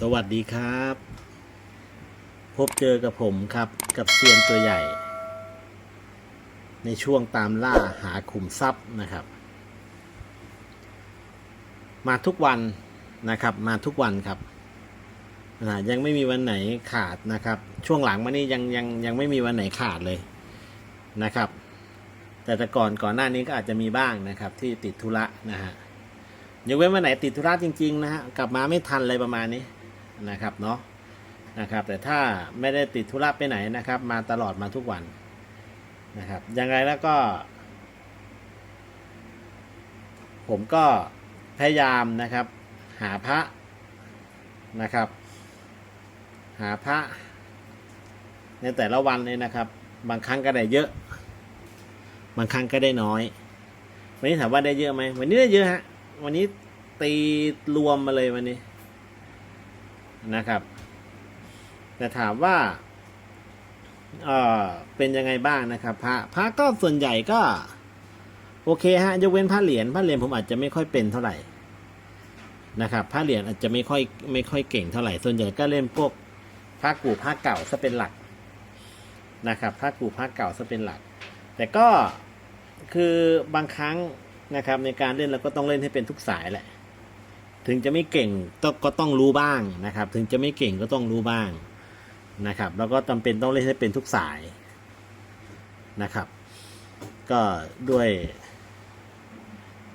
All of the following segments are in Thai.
สวัสดีครับ พบเจอกับผมครับกับเซียนตัวใหญ่ ในช่วงตามล่าหาขุมทรัพย์นะครับ มาทุกวันนะครับ มาทุกวันครับยังไม่มีวันไหนขาดนะครับ ช่วงหลังมานี่ยังยังยังไม่มีวันไหนขาดเลยนะครับ แต่แต่ก่อนก่อนหน้านี้ก็อาจจะมีบ้างนะครับ ที่ติดธุระนะฮะยกเว้นวันไหนติดธุระจริงๆนะฮะกลับมาไม่ทันอะไรประมาณนี้ นะครับเนาะนะครับ แต่ถ้าไม่ได้ติดธุระไปไหนนะครับ มาตลอดมาทุกวันนะครับยังไงแล้วก็ ผมก็พยายามนะครับ หาพระนะครับ หาพระ ในแต่ละวันเลยนะครับ บางครั้งก็ได้เยอะ บางครั้งก็ได้น้อย วันนี้ถามว่าได้เยอะไหมวันนี้ได้เยอะฮะวันนี้ตีรวมมาเลยวันนี้ นะครับ แต่ถามว่าเออเป็นยังไงบ้างนะครับพระพระก็ส่วนใหญ่ก็ โอเคฮะยกเว้นพระเหรียญพระเหรียญผมอาจจะไม่ค่อยเป็นเท่าไหร่นะครับพระเหรียญอาจจะไม่ค่อยไม่ค่อยเก่งเท่าไหร่ ส่วนใหญ่ก็เล่นพวกพระกู่พระเก่าซะเป็นหลักนะครับพระกู่พระเก่าซะเป็นหลัก แต่ก็คือบางครั้งนะครับในการเล่นเราก็ต้องเล่นให้เป็นทุกสายแหละ ถึงจะไม่เก่งก็ต้องรู้บ้างนะครับ ถึงจะไม่เก่งก็ต้องรู้บ้างนะครับ แล้วก็จำเป็นต้องเล่นให้เป็นทุกสายนะครับ ก็ด้วย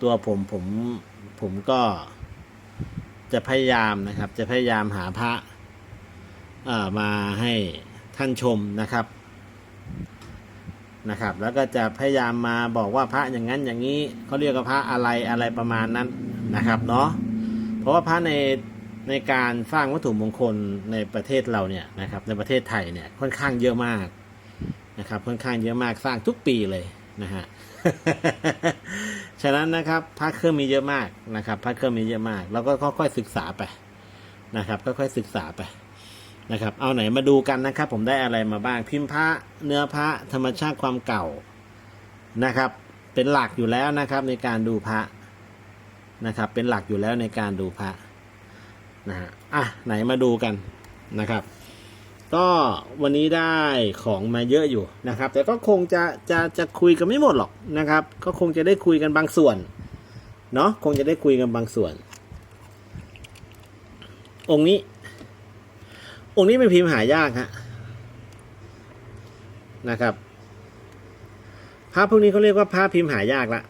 ตัวผมผมผมก็จะพยายามนะครับ จะพยายามหาพระเอ่อมาให้ท่านชมนะครับนะครับ แล้วก็จะพยายามมาบอกว่าพระอย่างนั้นอย่างนี้เขาเรียกว่าพระอะไรอะไรประมาณนั้นนะครับเนาะ เพราะว่าพระในในการสร้างวัตถุมงคลในประเทศเราเนี่ยนะครับ ในประเทศไทยเนี่ยค่อนข้างเยอะมากนะครับ ค่อนข้างเยอะมากสร้างทุกปีเลยนะฮะฉะนั้นนะครับพระเครื่องมีเยอะมากนะครับพระเครื่องมีเยอะมากเราก็ค่อยๆศึกษาไปนะครับ ค่อยๆศึกษาไปนะครับ เอาไหนมาดูกันนะครับ ผมได้อะไรมาบ้างพิมพ์พระเนื้อพระธรรมชาติความเก่านะครับ เป็นหลักอยู่แล้วนะครับในการดูพระ นะครับ เป็นหลักอยู่แล้วในการดูพระนะฮะอะไหนมาดูกันนะครับ ก็วันนี้ได้ของมาเยอะอยู่นะครับ แต่ก็คงจะจะจะคุยกันไม่หมดหรอกนะครับ ก็คงจะได้คุยกันบางส่วนเนาะคงจะได้คุยกันบางส่วน องค์นี้ องค์นี้เป็นพิมพ์หายากฮะนะครับพระพวกนี้เขาเรียกว่าพระพิมพ์หายากละ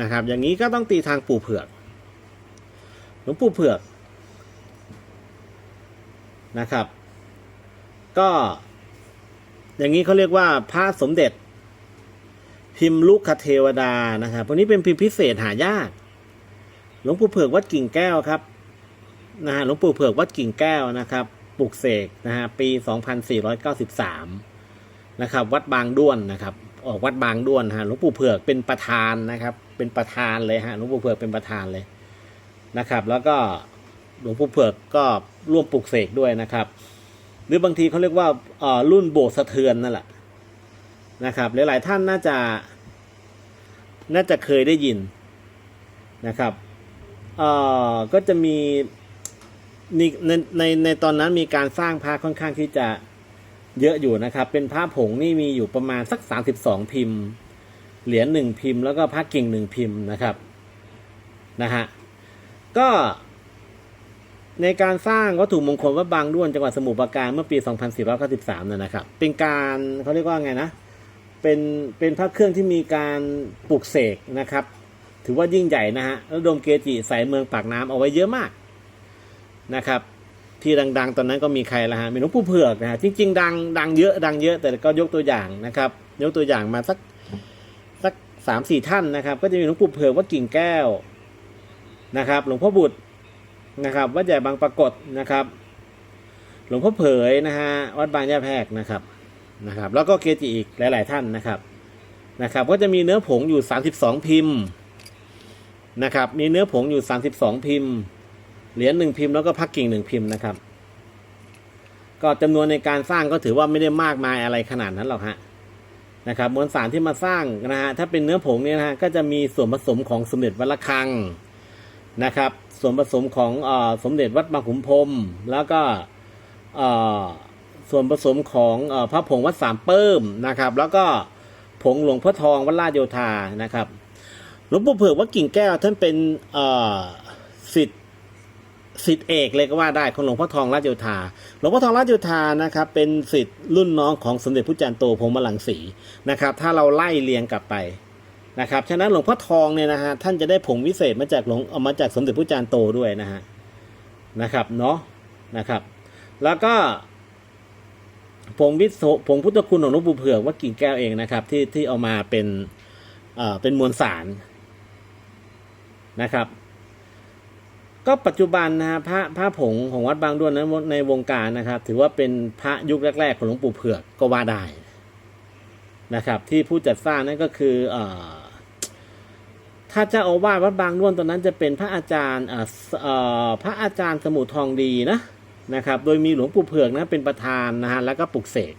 นะครับ อย่างนี้ก็ต้องตีทางปู่เผือกหลวงปู่เผือกนะครับ ก็อย่างนี้เขาเรียกว่าพระสมเด็จ พิมพ์ลุกคเทวดานะครับพวกนี้เป็นพิมพ์พิเศษหายากหลวงปู่เผือกวัดกิ่งแก้วครับนะฮะหลวงปู่เผือกวัดกิ่งแก้วนะครับปลุกเสกนะฮะปี 2493 นะครับ วัดบางด้วนนะครับ ออกวัดบางด้วนฮะหลวงปู่เผือกเป็นประธานนะครับ เป็นประธานเลยฮะหลวงปู่เผือกเป็นประธานเลยนะครับ แล้วก็หลวงปู่เผือกก็ร่วมปลุกเสกด้วยนะครับ หรือบางทีเขาเรียกว่าเออรุ่นโบสถ์สะเทือนนั่นแหละนะครับหลายๆท่านน่าจะน่าจะเคยได้ยินนะครับเอ่อก็จะมีในในในตอนนั้นมีการสร้างพระค่อนข้างที่จะ เยอะอยู่นะครับ เป็นพระผงนี่มีอยู่ประมาณสักสามสิบสองพิมพ์ เหรียญหนึ่งพิมพ์ แล้วก็พระกิ่งหนึ่งพิมพ์นะครับนะฮะก็ในการสร้างวัตถุมงคลวัดบางด้วนจังหวัดสมุทรปราการเมื่อปี 2493นั่นนะครับ เป็นการเขาเรียกว่าไงนะ เป็นเป็นพระเครื่องที่มีการปลุกเสกนะครับ ถือว่ายิ่งใหญ่นะฮะแล้วโดมเกจิใส่เมืองปากน้ำเอาไว้เยอะมากนะครับ ที่ดัง ๆ ตอนนั้นก็มีใครละฮะมีหลวงปู่เผือกนะฮะจริง ๆ ดังดังเยอะดังเยอะ แต่ก็ยกตัวอย่างนะครับ ยกตัวอย่างมาสักสักสามสี่ท่านนะครับ ก็จะมีหลวงปู่เผือกวัดกิ่งแก้วนะครับ หลวงพ่อบุตรนะครับวัดใหญ่บางปรากฏนะครับ หลวงพ่อเผยนะฮะวัดบางยะแพรกนะครับนะครับ แล้วก็เกจิอีกหลาย ๆ ท่านนะครับนะครับ ก็จะมีเนื้อผงอยู่สามสิบสองพิมพ์นะครับ มีเนื้อผงอยู่สามสิบสองพิมพ์ เหรียญหนึ่งพิมพ์แล้วก็พักกิ่งหนึ่งพิมพ์นะครับ ก็จำนวนในการสร้างก็ถือว่าไม่ได้มากมายอะไรขนาดนั้นหรอกฮะนะครับมวลสารที่มาสร้างนะฮะถ้าเป็นเนื้อผงเนี่ยนะฮะก็จะมีส่วนผสมของสมเด็จวัดระฆังนะครับ ส่วนผสมของอสมเด็จวัดบางขุนพรมแล้วก็ส่วนผสมของอพระผงวัดสามเปิ้มนะครับ แล้วก็ผงหลวงพ่อทองวัดลาดโยธานะครับหลวงปู่เผือกวัดกิ่งแก้วท่านเป็นสิทธิ์ สิทธิเอกเลยก็ว่าได้ของหลวงพ่อทองราชโยธา หลวงพ่อทองราชโยธานะครับเป็นสิทธิ์รุ่นน้องของสมเด็จพระจันทร์โตพรหมลังสีนะครับ ถ้าเราไล่เรียงกลับไปนะครับฉะนั้นหลวงพ่อทองเนี่ยนะฮะท่านจะได้ผงวิเศษมาจากหลวงเอามาจากสมเด็จพระจารย์โตด้วยนะฮะนะครับเนาะนะครับ แล้วก็ผงวิโสผงพุทธคุณของหลวงปู่เผือกว่ากิ่งแก้วเองนะครับ ที่ที่เอามาเป็นเอ่อเป็นมวลสารนะครับ ก็ปัจจุบันนะฮะพระพระผงของวัดบางด้วนนั้นในวงการนะครับ ถือว่าเป็นพระยุคแรก ๆ ของหลวงปู่เผือกก็ว่าได้นะครับ ที่ผู้จัดสร้างนั่นก็คือเออถ้าเจ้าอาวาสวัดบางด้วนตอนนั้นจะเป็นพระอาจารย์เอ่อพระอาจารย์สมุทรทองดีนะนะครับ โดยมีหลวงปู่เผือกนะเป็นประธานนะฮะแล้วก็ปลุกเสก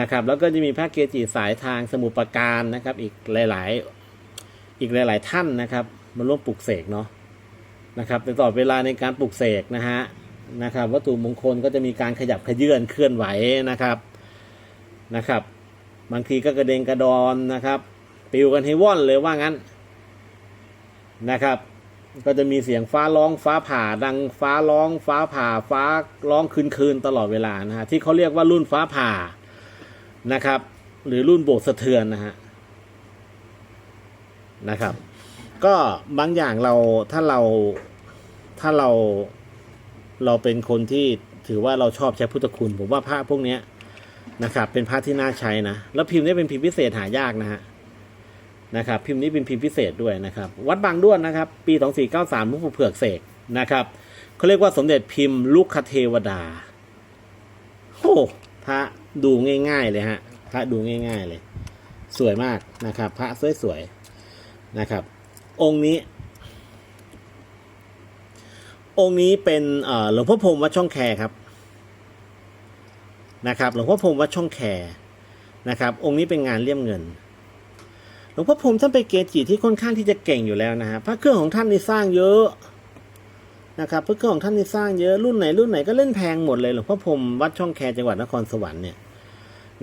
นะครับ แล้วก็จะมีพระเกจิสายทางสมุทรปราการนะครับ อีกหลาย ๆ อีกหลาย ๆ ท่านนะครับมาร่วมปลุกเสกเนาะ นะครับแต่ต่อดเวลาในการปลุกเสกนะฮะนะครับ วัตถุมงคลก็จะมีการขยับขยื่นเคลื่อนไหวนะครับนะครับ บางทีก็กระเด็นกระดอนนะครับปิวกันให้ว่อนเลยว่างั้นนะครับ ก็จะมีเสียงฟ้าร้องฟ้าผ่าดังฟ้าร้องฟ้าผ่าฟ้าร้องคืนคืนตลอดเวลานะฮะที่เขาเรียกว่ารุ่นฟ้าผ่านะครับ หรือรุ่นโบกสะเทือนนะฮะนะครับ ก็บางอย่างเราถ้าเราถ้าเราเราเป็นคนที่ถือว่าเราชอบใช้พุทธคุณ ผมว่าพระพวกเนี้ยนะครับ เป็นพระที่น่าใช้นะ แล้วพิมพ์นี้เป็นพิมพ์พิเศษหายากนะฮะนะครับ พิมพ์นี้เป็นพิมพ์พิเศษด้วยนะครับ วัดบางด้วนนะครับ ปี 2493หลวงปู่เผือกเสกนะครับเขาเรียกว่าสมเด็จพิมพ์ลูกคเทวดาโอ้พระดูง่าย ๆ เลยฮะพระดูง่าย ๆเลย สวยมากนะครับ พระสวยๆนะครับ องค์นี้ องค์นี้เป็นหลวงพ่อพรมวัดช่องแคครับนะครับ หลวงพ่อพรมวัดช่องแคนะครับ องค์นี้เป็นงานเลี่ยมเงิน หลวงพ่อพรมท่านเป็นเกจิที่ค่อนข้างที่จะเก่งอยู่แล้วนะฮะพระเครื่องของท่านนี่สร้างเยอะนะครับพระเครื่องของท่านนี่สร้างเยอะรุ่นไหนรุ่นไหนก็เล่นแพงหมดเลยหลวงพ่อพรมวัดช่องแคจังหวัดนครสวรรค์เนี่ย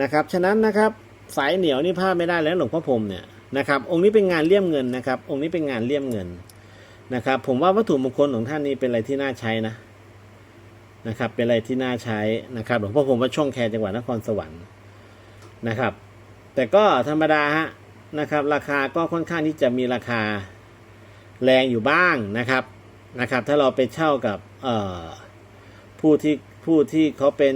นะครับ ฉะนั้นนะครับสายเหนียวนี่พลาดไม่ได้แล้วหลวงพ่อพรมเนี่ย นะครับ องค์นี้เป็นงานเลี่ยมเงินนะครับ องค์นี้เป็นงานเลี่ยมเงินนะครับ ผมว่าวัตถุมงคลของท่านนี่เป็นอะไรที่น่าใช้นะนะครับ เป็นอะไรที่น่าใช้นะครับหลวงพ่อผมว่าช่องแคร์จังหวัดนครสวรรค์นะครับ แต่ก็ธรรมดาฮะนะครับ ราคาก็ค่อนข้างที่จะมีราคาแรงอยู่บ้างนะครับนะครับ ถ้าเราไปเช่ากับผู้ที่ผู้ที่เขาเป็น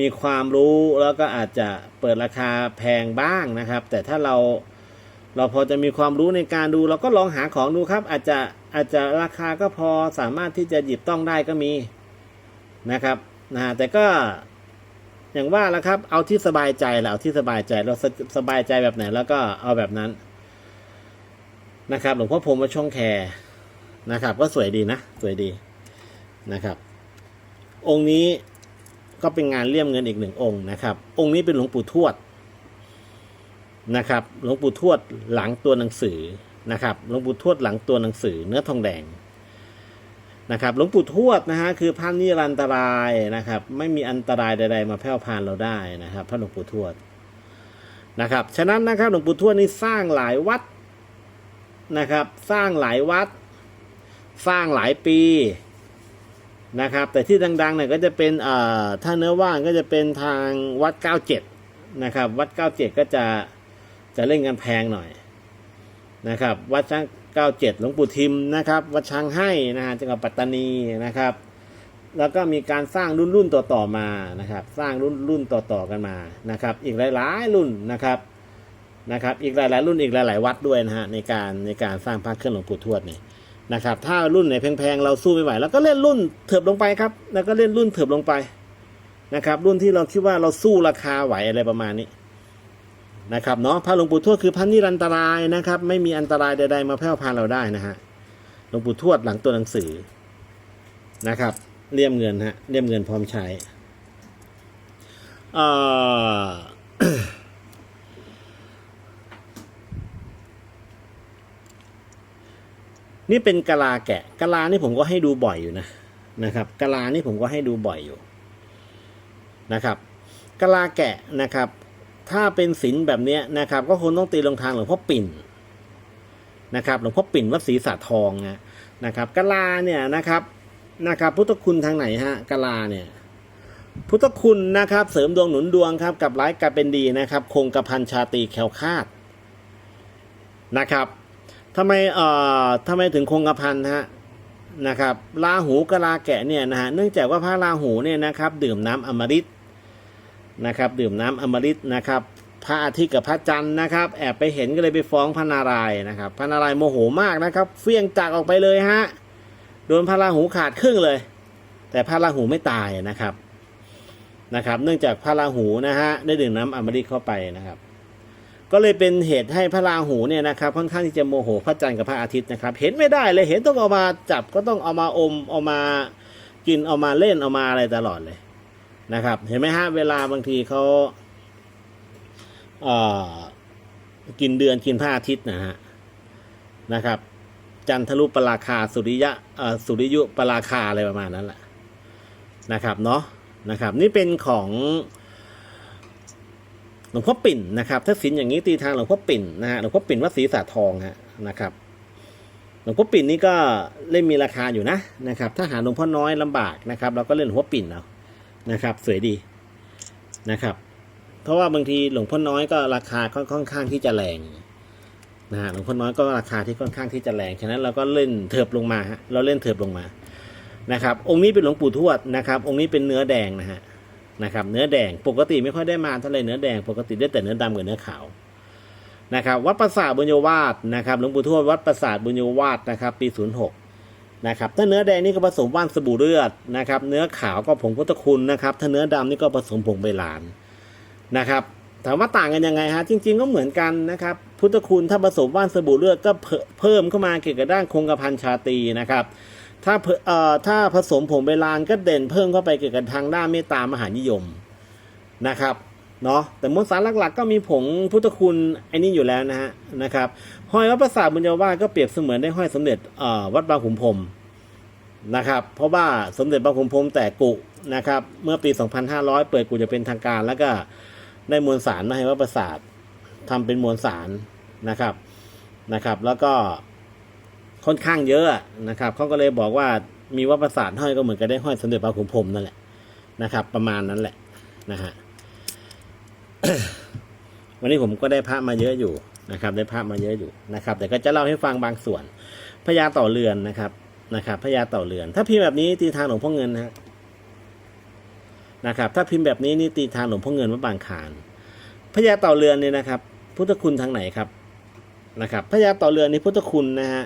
มีความรู้แล้วก็อาจจะเปิดราคาแพงบ้างนะครับ แต่ถ้าเราเราพอจะมีความรู้ในการดู เราก็ลองหาของดูครับ อาจจะอาจจะราคาก็พอสามารถที่จะหยิบต้องได้ก็มีนะครับนะแต่ก็อย่างว่าแล้วครับ เอาที่สบายใจแหละเอาที่สบายใจเราสสบายใจแบบไหน แล้วก็เอาแบบนั้นนะครับหลวงพ่อพรหมวัดช่องแคร์นะครับ ก็สวยดีนะ สวยดีนะครับ องค์นี้ ก็เป็นงานเลี่ยมเงินอีกหนึ่งองค์นะครับ องค์นี้เป็นหลวงปู่ทวดนะครับ หลวงปู่ทวดหลังตัวหนังสือนะครับ หลวงปู่ทวดหลังตัวหนังสือ เนื้อทองแดงนะครับหลวงปู่ทวดนะฮะคือพระนิรันตรายนะครับ ไม่มีอันตรายใด ๆ มาแผ่พานเราได้นะครับ พระหลวงปู่ทวดนะครับ ฉะนั้นนะครับหลวงปู่ทวดนี่สร้างหลายวัดนะครับ สร้างหลายวัด สร้างหลายปี นะครับ แต่ที่ดังๆเนี่ยก็จะเป็นเอ่อถ้าเนื้อว่างก็จะเป็นทางวัดเก้าเจ็ดนะครับ วัดเก้าเจ็ดก็จะจะเล่นกันแพงหน่อยนะครับ วัดช้างเก้าเจ็ดหลวงปู่ทิมนะครับ วัดช้างให้นะฮะจังหวัดปัตตานีนะครับ แล้วก็มีการสร้างรุ่นรุ่นต่อต่อๆมานะครับ สร้างรุ่นรุ่นต่อต่อๆกันมานะครับ อีกหลายๆรุ่นนะครับนะครับ อีกหลายๆรุ่นอีกหลาย ๆ วัดด้วยนะฮะในการในการสร้างพระเครื่องหลวงปู่ทวดเนี่ย นะครับ ถ้ารุ่นไหนแพงๆเราสู้ไม่ไหวเราก็เล่นรุ่นเถิบลงไปครับ แล้วก็เล่นรุ่นเถิบลงไปนะครับ รุ่นที่เราคิดว่าเราสู้ราคาไหวอะไรประมาณนี้นะครับเนาะพระหลวงปู่ทวดคือพระนิรันตรายนะครับ ไม่มีอันตรายใดๆมาแผ่พานเราได้นะฮะหลวงปู่ทวดหลังตัวหนังสือนะครับเลี่ยมเงินฮะเลี่ยมเงินพร้อมใช้อ่อ นี่เป็นกะลาแกะกะลานี่ผมก็ให้ดูบ่อยอยู่นะนะครับกะลานี่ผมก็ให้ดูบ่อยอยู่นะครับกะลาแกะนะครับ ถ้าเป็นศิลแบบเนี้ยนะครับ ก็คงต้องตีลงทางหลวงพ่อปิ่นนะครับหลวงพ่อปิ่นวัดศรีสาทองนะนะครับกะลาเนี่ยนะครับนะครับ พุทธคุณทางไหนฮะกะลาเนี่ยพุทธคุณนะครับเสริมดวงหนุนดวงครับกับร้ายกลายเป็นดีนะครับ คงกระพันชาตีแควคาดนะครับ ทำไมเอ่อทำไมถึงคงกระพันฮะนะครับลาหูกะลาแกะเนี่ยนะฮะเนื่องจากว่าพระราหูเนี่ยนะครับ ดื่มน้ำอมฤตนะครับ ดื่มน้ำอมฤตนะครับ พระอาทิตย์กับพระจันทร์นะครับ แอบไปเห็นก็เลยไปฟ้องพระนารายณ์นะครับ พระนารายณ์โมโหมากนะครับ เฟี้ยงจากออกไปเลยฮะโดนพระราหูขาดครึ่งเลย แต่พระราหูไม่ตายนะครับนะครับ เนื่องจากพระราหูนะฮะได้ดื่มน้ำอมฤตเข้าไปนะครับ ก็เลยเป็นเหตุให้พระราหูเนี่ยนะครับค่อนข้างที่จะโมโหพระจันทร์กับพระอาทิตย์นะครับเห็นไม่ได้เลยเห็นต้องเอามาจับก็ต้องเอามาอมเอามากินเอามาเล่นเอามาอะไรตลอดเลยนะครับ เห็นไหมฮะเวลาบางทีเขาเอ่อกินเดือนกินพระอาทิตย์นะฮะนะครับ จันทรุปราคาสุริยะเอ่อสุริยุปราคาอะไรประมาณนั้นแหละนะครับเนาะนะครับ นี่เป็นของ หลวงพ่อปิ่นนะครับ ถ้าสินอย่างนี้ตีทางหลวงพ่อปิ่นนะฮะหลวงพ่อปิ่นวัดศรีสาทองฮะนะครับหลวงพ่อปิ่นนี่ก็เล่นมีราคาอยู่นะนะครับ ถ้าหาหลวงพ่อน้อยลำบากนะครับเราก็เล่นหลวงพ่อปิ่นเอานะครับ สวยดีนะครับ เพราะว่าบางทีหลวงพ่อน้อยก็ราคาค่อนข้างที่จะแรงนะฮะหลวงพ่อน้อยก็ราคาที่ค่อนข้างที่จะแรงฉะนั้นเราก็เล่นเถิบลงมาฮะเราเล่นเถิบลงมานะครับ องค์นี้เป็นหลวงปู่ทวดนะครับ องค์นี้เป็นเนื้อแดงนะฮะ นะครับเนื้อแดงปกติไม่ค่อยได้มาเท่าไรเนื้อแดงปกติได้แต่เนื้อดำกับเนื้อขาวนะครับวัดปราสาทบุญยวาสนะครับหลวงปู่ทวดวัดปราสาทบุญยวาสนะครับปี 06นะครับถ้าเนื้อแดงนี่ก็ผสมว่านสบู่เลือดนะครับเนื้อขาวก็ผงพุทธคุณนะครับถ้าเนื้อดำนี่ก็ผสมผงใบลานนะครับถามว่าต่างกันยังไงฮะจริง ๆ ก็เหมือนกันนะครับพุทธคุณถ้าผสมว่านสบู่เลือดก็เพิ่มเข้ามาเกี่ยวกับด้านคงกระพันชาตีนะครับ ถ้าเอ่อถ้าผสมผงเบลานก็เด่นเพิ่มเข้าไปเกี่ยวกับทางด้านเมตตามหานิยมนะครับเนาะแต่มวลสารหลักๆ ก็มีผงพุทธคุณไอ้นี่อยู่แล้วนะฮะนะครับห้อยวัดประสาทบุญญาวาสก็เปรียบเสมือนได้ห้อยสมเด็จเอ่อวัดบางขุนพรมนะครับเพราะว่าสมเด็จบางขุนพรมแต่กุนะครับเมื่อปี 2500 เปิดกุจะเป็นทางการ แล้วก็ได้มวลสารมาให้วัดประสาททำเป็นมวลสารนะครับนะครับ แล้วก็ ค่อนข้างเยอะนะครับเขาก็เลยบอกว่ามีวัดประสาทห้อยก็เหมือนกับได้ห้อยสมเด็จพระขุนพรหมนั่นแหละนะครับ ประมาณนั้นแหละนะฮะวันนี้ผมก็ได้พระมาเยอะอยู่นะครับ ได้พระมาเยอะอยู่นะครับ แต่ก็จะเล่าให้ฟังบางส่วนพญาต่อเรือนนะครับนะครับพญาต่อเรือน ถ้าพิมพ์แบบนี้ตีทางหลวงพ่อเงินนะฮะนะครับ ถ้าพิมพ์แบบนี้นี่ตีทางหลวงพ่อเงินวัดบางขานพญาต่อเรือนเนี่ยนะครับ พุทธคุณทางไหนครับนะครับพญาต่อเรือนนี่พุทธคุณนะฮะ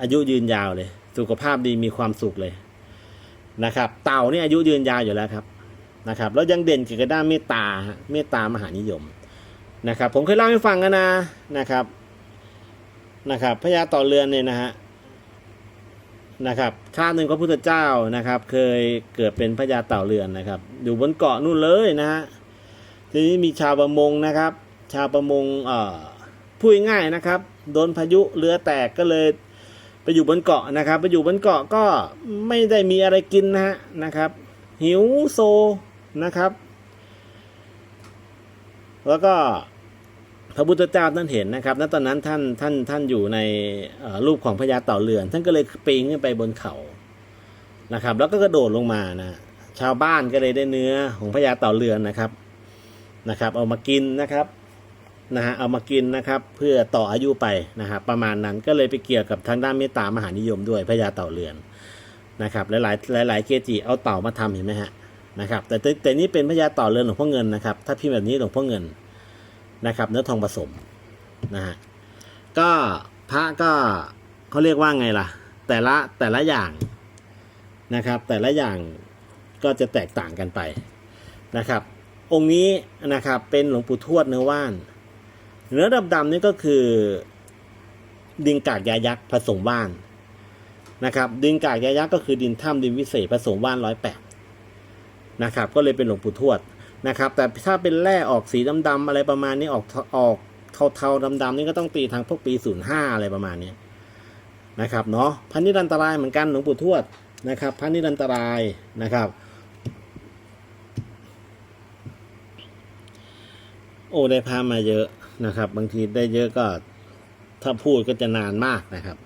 อายุยืนยาวเลย สุขภาพดีมีความสุขเลยนะครับ เต่านี่อายุยืนยาวอยู่แล้วครับนะครับ แล้วยังเด่นเกี่ยวกับด้านเมตตาเมตตามหานิยมนะครับ ผมเคยเล่าให้ฟังกันนะนะครับนะครับพญาต่อเรือนเนี่ยนะฮะนะครับชาติหนึ่งพระพุทธเจ้านะครับ เคยเกิดเป็นพญาเต่าเรือนนะครับ อยู่บนเกาะนู่นเลยนะฮะทีนี้มีชาวประมงนะครับ ชาวประมงเอ่อพูดง่ายนะครับ โดนพายุเรือแตกก็เลย ไปอยู่บนเกาะนะครับ ไปอยู่บนเกาะก็ไม่ได้มีอะไรกินนะฮะนะครับ หิวโซนะครับ แล้วก็พระพุทธเจ้าท่านเห็นนะครับณตอนนั้นท่านท่านท่านอยู่ในรูปของพญาเต่าเรือน ท่านก็เลยปีนขึ้นไปบนเขานะครับ แล้วก็กระโดดลงมานะชาวบ้านก็เลยได้เนื้อของพญาเต่าเรือนนะครับนะครับ เอามากินนะครับ นะฮะเอามากินนะครับเพื่อต่ออายุไปนะครับประมาณนั้นก็เลยไปเกี่ยวกับทางด้านเมตตามหานิยมด้วยพญาเต่าเรือนนะครับหลายๆหลายๆเกจิเอาเต่ามาทำเห็นไหมฮะนะครับแต่แต่แต่นี้เป็นพญาเต่าเรือนหลวงพ่อเงินนะครับถ้าพิมพ์แบบนี้หลวงพ่อเงินนะครับ เนื้อทองผสมนะฮะก็พระก็เขาเรียกว่าไงล่ะ แต่ละแต่ละอย่างนะครับ แต่ละอย่างก็จะแตกต่างกันไปนะครับ องค์นี้นะครับเป็นหลวงปู่ทวดเนื้อว่าน เนื้อดำๆนี่ก็คือดินกากยายักษ์ผสมว่านนะครับ ดินกากยายักษ์ก็คือดินถ้ำดินวิเศษผสมว่านร้อยแปดนะครับ ก็เลยเป็นหลวงปู่ทวดนะครับ แต่ถ้าเป็นแร่ออกสีดำๆอะไรประมาณนี้ออกออกเทาๆดำๆนี่ก็ต้องตีทางพวกปีศูนย์ห้าอะไรประมาณนี้นะครับเนาะพระนิรันตรายเหมือนกันหลวงปู่ทวดนะครับพระนิรันตรายนะครับ โอ้ได้พามาเยอะ นะครับ บางทีได้เยอะก็ถ้าพูดก็จะนานมากนะครับ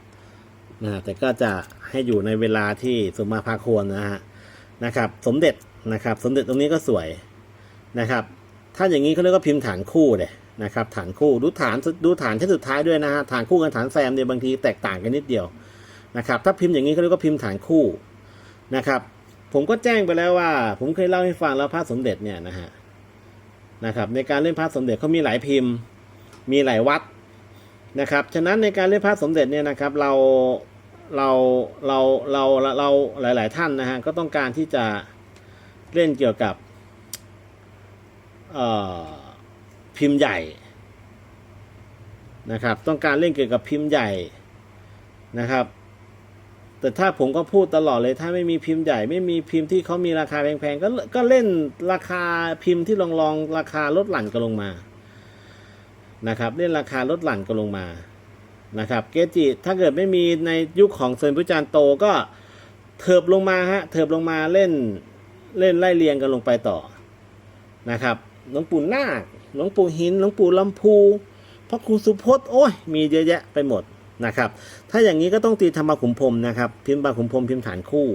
นะแต่ก็จะให้อยู่ในเวลาที่สมมาพาควรนะฮะนะครับ สมเด็จนะครับ สมเด็จตรงนี้ก็สวยนะครับ ถ้าอย่างนี้เขาเรียกว่าพิมพ์ฐานคู่เลยนะครับ ฐานคู่ดูฐานดูฐานที่สุดท้ายด้วยนะฮะฐานคู่กับฐานแซมเนี่ยบางทีแตกต่างกันนิดเดียวนะครับ ถ้าพิมพ์อย่างนี้เขาเรียกว่าพิมพ์ฐานคู่นะครับ ผมก็แจ้งไปแล้วว่า ผมเคยเล่าให้ฟังแล้วพระสมเด็จเนี่ยนะฮะนะครับ ในการเล่นพระสมเด็จเขามีหลายพิมพ์ มีหลายวัดนะครับ ฉะนั้นในการเล่นพระสมเด็จเนี่ยนะครับเราเราเราเราเราหลาย ๆ ท่านนะฮะก็ต้องการที่จะเล่นเกี่ยวกับพิมพ์ใหญ่นะครับ ต้องการเล่นเกี่ยวกับพิมพ์ใหญ่นะครับ แต่ถ้าผมก็พูดตลอดเลยถ้าไม่มีพิมพ์ใหญ่ ไม่มีพิมพ์ที่เขามีราคาแพงๆก็ก็เล่นราคาพิมพ์ที่ลองลองๆราคาลดหลั่นกันลงมา นะครับเล่นราคาลดหลั่นกันลงมานะครับเกจิถ้าเกิดไม่มีในยุคของเซินพุจารย์โตก็เถิบลงมาฮะเถิบลงมาเล่นเล่นไล่เรียงกันลงไปต่อนะครับหลวงปู่นาคหลวงปู่หินหลวงปู่ลำพูพระครูสุพจน์โอ้ยมีเยอะแยะไปหมดนะครับ ถ้าอย่างนี้ก็ต้องตีธรรมขุมพรมนะครับ พิมพ์บาขุมพรมพิมพ์ฐานคู่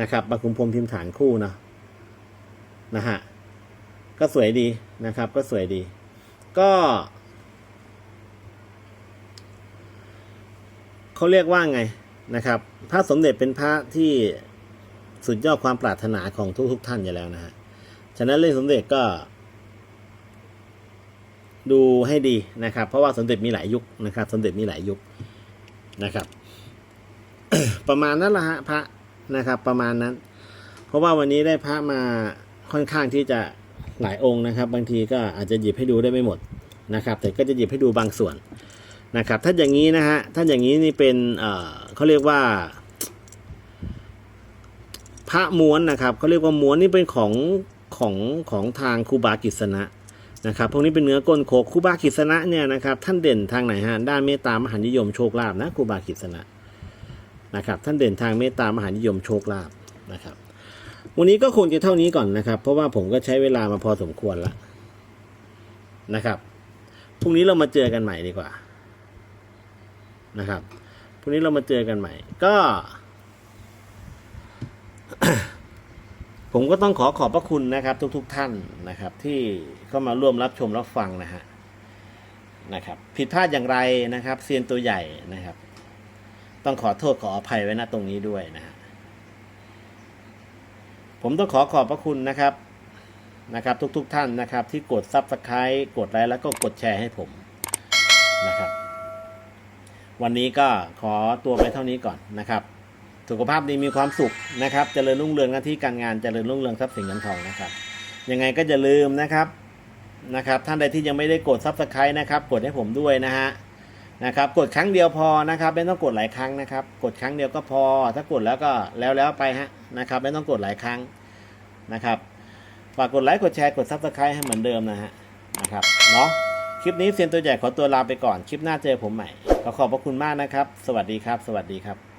นะครับบาขุมพรมพิมพ์ฐานคู่นะนะฮะก็สวยดีนะครับ ก็สวยดี ก็เขาเรียกว่าไงนะครับ พระสมเด็จเป็นพระที่สุดยอดความปรารถนาของทุกๆทท่านอยู่แล้วนะฮะฉะนั้นเรื่องสมเด็จก็ ดูให้ดีนะครับ เพราะว่าสมเด็จมีหลายยุคนะครับ สมเด็จมีหลายยุคนะครับ ประมาณนั้นละฮะพระนะครับ ประมาณนั้น เพราะว่าวันนี้ได้พระมาค่อนข้างที่จะ หลายองค์นะครับ บางทีก็อาจจะหยิบให้ดูได้ไม่หมดนะครับ แต่ก็จะหยิบให้ดูบางส่วนนะครับ ถ้าอย่างนี้นะฮะถ้าอย่างนี้นี่เป็นเอ่อเขาเรียกว่า พระม้วนนะครับเขาเรียกว่าม้วนนี่เป็นของของของทางครูบากิษณะนะครับ พวกนี้เป็นเนื้อก้นโคกครูบากิษณะเนี่ยนะครับ ท่านเด่นทางไหนฮะด้านเมตตามหานิยมโชคลาภนะครูบากิษณะนะครับ ท่านเด่นทางเมตตามหานิยมโชคลาภนะครับ วันนี้ก็คงจะเท่านี้ก่อนนะครับ เพราะว่าผมก็ใช้เวลามาพอสมควรแล้วนะครับพรุ่งนี้เรามาเจอกันใหม่ดีกว่า นะครับพรุ่งนี้เรามาเจอกันใหม่ ก็ ผมก็ต้องขอขอบพระคุณนะครับ ทุกๆท่านนะครับ ที่เข้ามาร่วมรับชมรับฟังนะฮะนะครับ ผิดพลาดอย่างไรนะครับเซียนตัวใหญ่นะครับ ต้องขอโทษขออภัยไว้ณตรงนี้ด้วยนะฮะ ผมต้องขอขอบพระคุณนะครับนะครับ ทุกๆท่านนะครับ ที่กดซับสไครต์กดไลค์แล้วก็กดแชร์ให้ผมนะครับ วันนี้ก็ขอตัวไปเท่านี้ก่อนนะครับ สุขภาพดีมีความสุขนะครับเจริญรุ่งเรืองหน้าที่การงานเจริญรุ่งเรืองทรัพย์สินเงินทองนะครับยังไงก็อย่าลืมนะครับนะครับ ท่านใดที่ยังไม่ได้กดซับสไครต์นะครับ กดให้ผมด้วยนะฮะ นะครับกดครั้งเดียวพอนะครับไม่ต้องกดหลายครั้งนะครับ กดครั้งเดียวก็พอ ถ้ากดแล้วก็แล้วแล้วไปฮะนะครับไม่ต้องกดหลายครั้งนะครับฝากกดไลค์กดแชร์กดซับสไครต์ให้เหมือนเดิมนะฮะนะครับเนาะคลิปนี้เซียนตัวใหญ่ขอตัวลาไปก่อน คลิปหน้าเจอผมใหม่ขอขอบพระคุณมากนะครับ สวัสดีครับ สวัสดีครับ